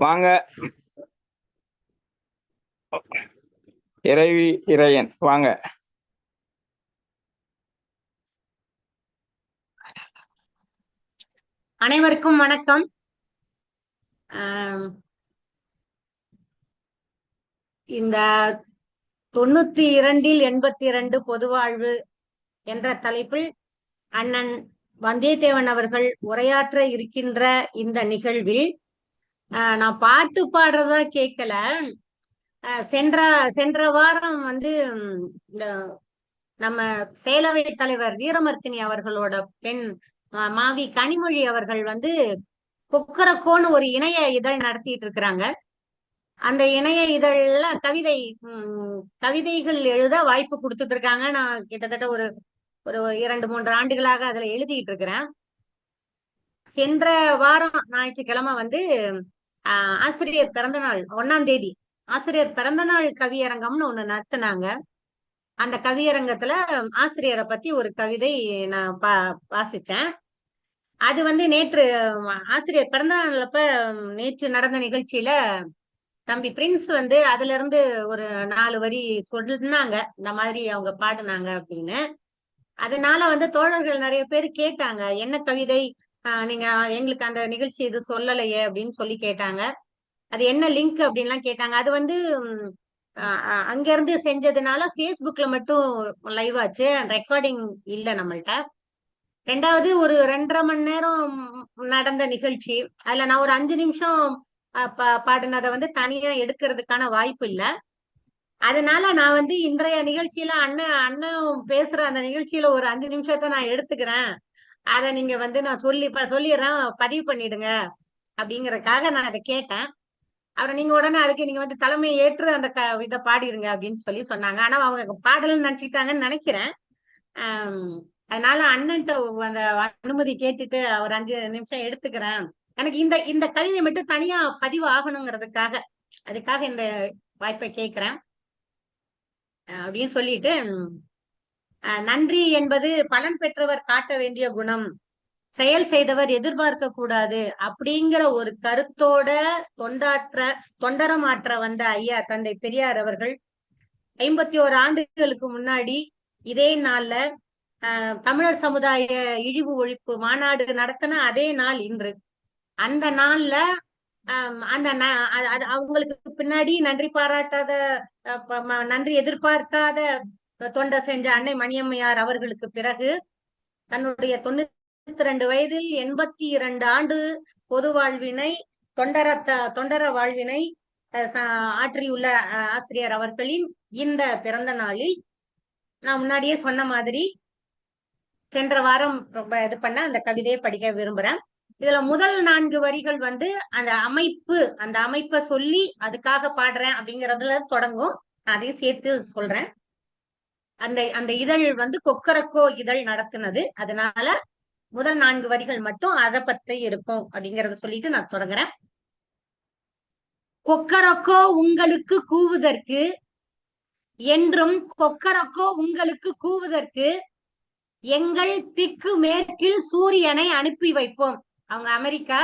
வாங்க. இறைவி இறையன் வாங்க. அனைவருக்கும் வணக்கம். இந்த தொண்ணூத்தி இரண்டில் எண்பத்தி இரண்டு பொதுவாழ்வு என்ற தலைப்பில் அண்ணன் வந்தியத்தேவன் அவர்கள் உரையாற்ற இருக்கின்ற இந்த நிகழ்வில் நான் பாட்டு பாடுறதா கேட்கல சென்ற சென்ற வாரம் வந்து நம்ம செயலவை தலைவர் வீரமர்த்தினி அவர்களோட பெண் மா- மாவி கனிமொழி அவர்கள் வந்து கொக்கரக்கோன்னு ஒரு இணைய இதழ் நடத்திட்டு இருக்கிறாங்க. அந்த இணைய இதழ்ல கவிதை கவிதைகள் எழுத வாய்ப்பு கொடுத்துட்டு இருக்காங்க. நான் கிட்டத்தட்ட ஒரு ஒரு இரண்டு மூன்று ஆண்டுகளாக அதுல எழுதிட்டு இருக்கிறேன். சென்ற வாரம் ஞாயிற்றுக்கிழமை வந்து ஆஹ், ஆசிரியர் பிறந்தநாள் ஒண்ணாம் தேதி. ஆசிரியர் பிறந்தநாள் கவியரங்கம்னு ஒண்ணு நடத்தினாங்க. அந்த கவியரங்கத்துல ஆசிரியரை பத்தி ஒரு கவிதை நான் பா வாசிச்சேன். அது வந்து நேற்று ஆசிரியர் பிறந்தநாளப்ப உம், நேற்று நடந்த நிகழ்ச்சியில தம்பி பிரின்ஸ் வந்து அதுல இருந்து ஒரு நாலு வரி சொன்னாங்க. இந்த மாதிரி அவங்க பாடினாங்க அப்படின்னு. அதனால வந்து தோழர்கள் நிறைய பேர் கேட்டாங்க என்ன கவிதை? நீங்க எங்களுக்கு அந்த நிகழ்ச்சி இது சொல்லலையே அப்படின்னு சொல்லி கேட்டாங்க. அது என்ன லிங்க் அப்படின்லாம் கேட்டாங்க. அது வந்து அங்க இருந்து செஞ்சதுனால ஃபேஸ்புக்ல மட்டும் லைவ் ஆச்சு. ரெக்கார்டிங் இல்லை நம்மள்ட்ட. ரெண்டாவது ஒரு ரெண்டரை மணி நேரம் நடந்த நிகழ்ச்சி. அதுல நான் ஒரு அஞ்சு நிமிஷம் அஹ், பாடினதை வந்து தனியா எடுக்கிறதுக்கான வாய்ப்பு இல்லை. அதனால நான் வந்து இன்றைய நிகழ்ச்சியில அண்ணன் அண்ணன் பேசுற அந்த நிகழ்ச்சியில ஒரு அஞ்சு நிமிஷத்தை நான் எடுத்துக்கிறேன். அதை நீங்க வந்து நான் சொல்லி ப- சொல்லிடுறேன் பதிவு பண்ணிடுங்க. அப்படிங்கறதுக்காக நான் அதை கேட்டேன். அப்புறம் நீங்க உடனே அதுக்கு நீங்க வந்து தலைமையை ஏற்று அந்த க இதை பாடிருங்க அப்படின்னு சொல்லி சொன்னாங்க. ஆனா அவங்க பாடல் நினைச்சிட்டாங்கன்னு நினைக்கிறேன். அதனால அண்ணன்ட்ட அந்த அனுமதி கேட்டுட்டு ஒரு அஞ்சு நிமிஷம் எடுத்துக்கிறேன். எனக்கு இந்த இந்த கவிதை மட்டும் தனியா பதிவு ஆகணுங்கிறதுக்காக அதுக்காக இந்த வாய்ப்பை கேட்கிறேன். அப்படின்னு சொல்லிட்டு நன்றி என்பது பலன் பெற்றவர் காட்ட வேண்டிய குணம். செயல் செய்தவர் எதிர்பார்க்க கூடாது அப்படிங்கிற ஒரு கருத்தோட தொண்டாற்ற தொண்டரமாற்ற வந்த ஐயா தந்தை பெரியார் அவர்கள் ஐம்பத்தி ஓரு ஆண்டுகளுக்கு முன்னாடி இதே நாள்ல ஆஹ் தமிழர் சமுதாய இழிவு ஒழிப்பு மாநாடு நடத்தின அதே நாள் இன்று. அந்த நாள்ல அந்த அது- அவங்களுக்கு பின்னாடி நன்றி பாராட்டாத நன்றி எதிர்பார்க்காத தொண்டை செஞ்ச அன்னை மணியம்மையார் அவர்களுக்கு பிறகு தன்னுடைய தொண்ணூத்தி ரெண்டு வயதில் எண்பத்தி இரண்டு ஆண்டு பொது வாழ்வினை தொண்டரத்த தொண்டர வாழ்வினை ஆற்றியுள்ள ஆசிரியர் அவர்களின் இந்த பிறந்த நாளில் நான் முன்னாடியே சொன்ன மாதிரி சென்ற வாரம் ரொம்ப இது பண்ண அந்த கவிதையை படிக்க விரும்புறேன். இதுல முதல் நான்கு வரிகள் வந்து அந்த அமைப்பு அந்த அமைப்பை சொல்லி அதுக்காக பாடுறேன் அப்படிங்கறதுல தொடங்கும். நான் அதையும் சேர்த்து சொல்றேன். அந்த அந்த இதழ் வந்து கொக்கரக்கோ இதழ் நடத்துனது. அதனால முதல் நான்கு வரிகள் மட்டும் அதை பத்தி இருக்கும் அப்படிங்கறத சொல்லிட்டு நான் தொடங்குறேன். கொக்கரக்கோ உங்களுக்கு கூவுதற்கு என்றும் கொக்கரக்கோ உங்களுக்கு கூவுதற்கு எங்கள் திக்கு மேற்கில் சூரியனை அனுப்பி வைப்போம். அவங்க அமெரிக்கா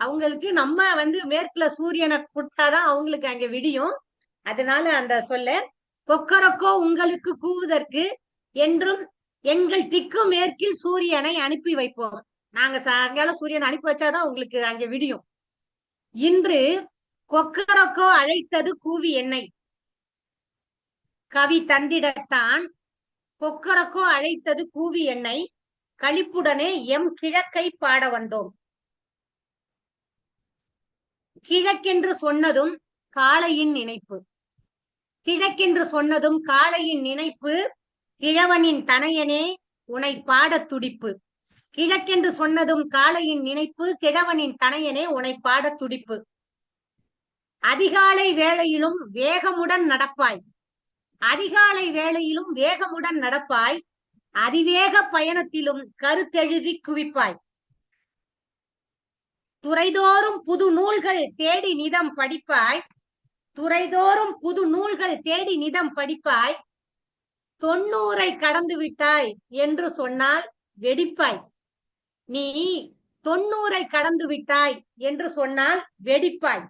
அவங்களுக்கு நம்ம வந்து மேற்குல சூரியனை கொடுத்தாதான் அவங்களுக்கு அங்க விடியும். அதனால அந்த சொல்ல கொக்கரக்கோ உங்களுக்கு கூவுதற்கு என்றும் எங்கள் திக்கு மேற்கில் சூரியனை அனுப்பி வைப்போம். நாங்க சாயங்காலம் சூரியனை அனுப்பி வச்சாதான் உங்களுக்கு அங்க விடியும். இன்று கொக்கரக்கோ அழைத்தது கூவி என்னை. கவி தந்திடத்தான் கொக்கரக்கோ அழைத்தது கூவி என்னை. கழிப்புடனே எம் கிழக்கை பாட வந்தோம். கிழக்கென்று சொன்னதும் காளையின் நினைப்பு. கிழக்கென்று சொன்னதும் காளையின் நினைப்பு கிழவனின் தனையனே உனை பாடத் துடிப்பு. கிழக்கென்று சொன்னதும் காளையின் நினைப்பு கிழவனின் தனையனே உனை பாடத் துடிப்பு. அதிகாலை வேளையிலும் வேகமுடன் நடப்பாய். அதிகாலை வேளையிலும் வேகமுடன் நடப்பாய். அதிவேக பயணத்திலும் கருத்தெழுதி குவிப்பாய். துறைதோறும் புது நூல்கள் தேடி நிதம் படிப்பாய். துறைதோறும் புது நூல்கள் தேடி நிதம் படிப்பாய். தொண்ணூரை கடந்து விட்டாய் என்று சொன்னால் வெடிப்பாய். நீ தொண்ணூரை கடந்து விட்டாய் என்று சொன்னால் வெடிப்பாய்.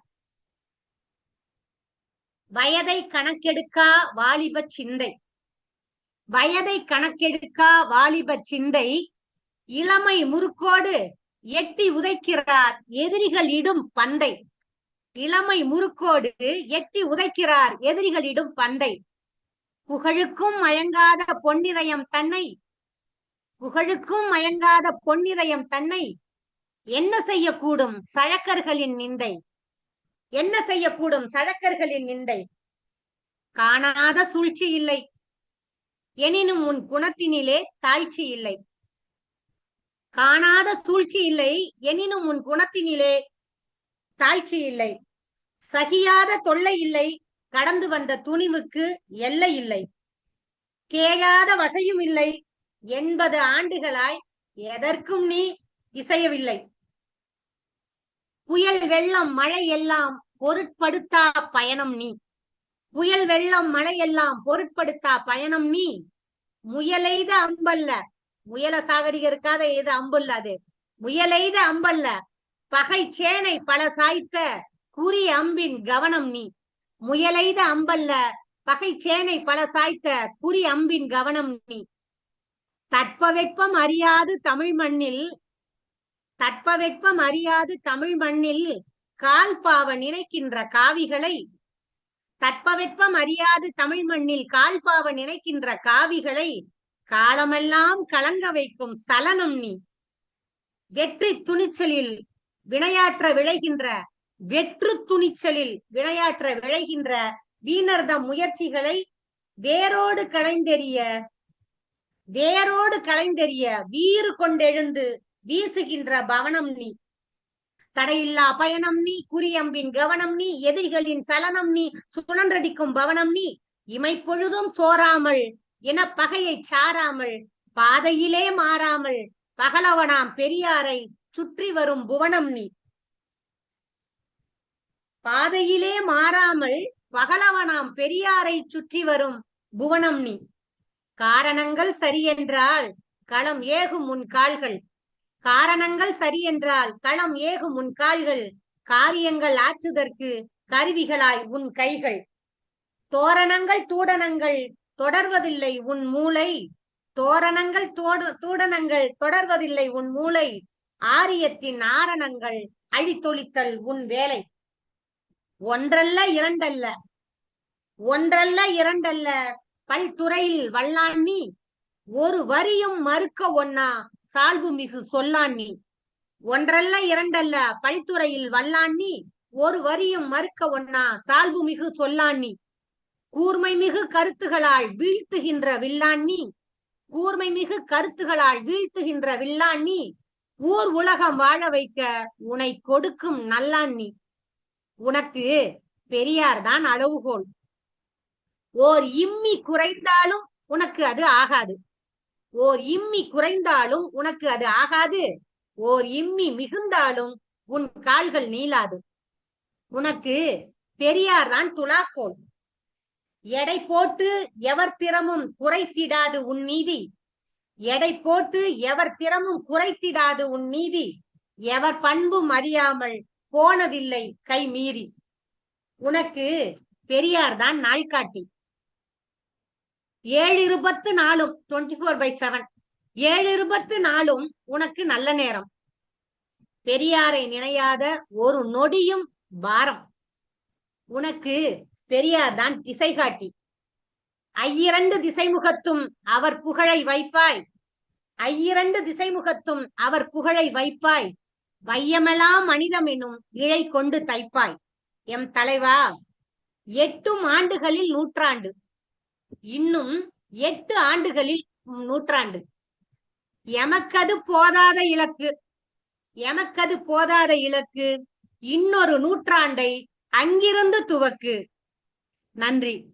வயதை கணக்கெடுக்கா வாலிப சிந்தை. வயதை கணக்கெடுக்கா வாலிப சிந்தை. இளமை முறுக்கோடு எட்டி உதைக்கிறார் எதிரிகள் இடும் பந்தை. இளமை முறுக்கோடு எட்டி உதைக்கிறார் எதிரிகளிடும் பந்தை. புகழுக்கும் மயங்காத பொன்னிதயம் தன்னை. புகழுக்கும் மயங்காத பொன்னிதயம் தன்னை. என்ன செய்யக்கூடும் சழக்கர்களின் நிந்தை? என்ன செய்யக்கூடும் சழக்கர்களின் நிந்தை? காணாத சூழ்ச்சி இல்லை. எனினும் உன் குணத்தினிலே தாழ்ச்சி இல்லை. காணாத சூழ்ச்சி இல்லை. எனினும் உன் குணத்தினிலே தாழ்ச்சி இல்லை. சகியாத தொல்லை இல்லை கடந்து வந்த துணிவுக்கு எல்லை இல்லை. கேளாத வசையும் இல்லை எண்பது ஆண்டுகளாய் எதற்கும் நீ இசையவில்லை. புயல் வெள்ளம் மழை எல்லாம் பொருட்படுத்தா பயணம் நீ. புயல் வெள்ளம் மழை எல்லாம் பொருட்படுத்தா பயணம் நீ. முயலெய்த அம்பல்ல முயல சாகடிகருக்காத எது அம்புல்ல அது? முயலெய்த அம்பல்ல பகை சேனை பல சாய்த்த குறி அம்பின் கவனம் நீ. முயலைத அம்பல்ல பகை சேனை பல சாய்த்த குறி அம்பின் கவனம் நீ. தட்பவெப்பம் அறியாது தமிழ் மண்ணில் தட்பவெப்பம் அறியாது தமிழ் மண்ணில் கால் பாவ நினைக்கின்ற காவிகளை தட்பவெப்பம் அறியாது தமிழ் மண்ணில் கால் பாவ நினைக்கின்ற காவிகளை காலமெல்லாம் கலங்க வைக்கும் சலனம் நீ. வெற்றி துணிச்சலில் வினையாற்ற விளைகின்ற வெற்று துணிச்சலில் விளையாற்ற விளைகின்ற வீணர்தம் முயற்சிகளை வேரோடு களைந்தெறிய வேரோடு களைந்தெறிய வீறு கொண்டெழுந்து வீசுகின்ற பவனம் நீ. தடையில்லா பயணம் நீ குறியம்பின் கவனம் நீ எதிரிகளின் சலனம் நீ சுழன்றடிக்கும் பவனம் நீ. இமைப்பொழுதும் சோராமல் என பகையை சாராமல் பாதையிலே மாறாமல் பகலவனாம் பெரியாரை சுற்றி வரும் புவனம் நீ. பாதையிலே மாறாமல் பகலவனாம் பெரியாரை சுற்றி வரும் புவனம் நீ. காரணங்கள் சரியென்றால் களம் ஏகும் உன் கால்கள். காரணங்கள் சரியென்றால் களம் ஏகும் உன் கால்கள். காரியங்கள் ஆற்றுதற்கு கருவிகளாய் உன் கைகள். தோரணங்கள் தூடனங்கள் தொடர்வதில்லை உன் மூளை. தோரணங்கள் தோடு தூடனங்கள் தொடர்வதில்லை உன் மூளை. ஆரியத்தின் ஆரணங்கள் அழித்தொழித்தல் உன் வேலை. ஒன்றல்ல இரண்டல்ல. ஒன்றல்ல இரண்டல்ல. பல்துறையில் வல்லாண்ணி ஒரு வரியும் மறுக்க ஒன்னா சால்பு மிகு சொல்லாண்ணி ஒன்றல்ல இரண்டல்ல. பல்துறையில் வல்லாண்ணி ஒரு வரியும் மறுக்க ஒன்னா சால்பு மிகு சொல்லாண்ணி கூர்மை மிகு கருத்துகளால் வீழ்த்துகின்ற வில்லாண்ணி கூர்மை மிகு கருத்துகளால் வீழ்த்துகின்ற வில்லாண்ணி ஊர் உலகம் வாழ வைக்க உனை கொடுக்கும் நல்லாண்ணி உனக்கு பெரியார் தான் அளவுகோல். ஓர் இம்மி குறைந்தாலும் உனக்கு அது ஆகாது. ஓர் இம்மி குறைந்தாலும் உனக்கு அது ஆகாது. ஓர் இம்மி மிகுந்தாலும் உன் கால்கள் நீளாது. உனக்கு பெரியார் தான் துலாக்கோல். எடை போட்டு எவர் திறமும் குறைத்திடாது உன் நீதி. எடை போட்டு எவர் திறமும் குறைத்திடாது உன் நீதி. எவர் பண்பும் அறியாமல் போனதில்லை கை மீறி. உனக்கு பெரியார் தான் நாள்காட்டி ஏழு இருபத்து நாளும் டுவெண்ட்டி ஃபோர் பை செவன் ஏழு இருபத்து நாளும் உனக்கு நல்ல நேரம். பெரியாரை நினையாத ஒரு நொடியும் பாரம். உனக்கு பெரியார் தான் திசை காட்டி. ஐயிரண்டு திசைமுகத்தும் அவர் புகழை வைப்பாய். ஐயிரண்டு திசைமுகத்தும் அவர் புகழை வைப்பாய். வையமெல்லாம் மனிதம் எனும் இழை கொண்டு தைப்பாய். எம் தலைவா எட்டும் ஆண்டுகளில் நூற்றாண்டு. இன்னும் எட்டு ஆண்டுகளில் நூற்றாண்டு. எமக்கது போதாத இலக்கு. எமக்கது போதாத இலக்கு. இன்னொரு நூற்றாண்டை அங்கிருந்து துவக்கு. நன்றி.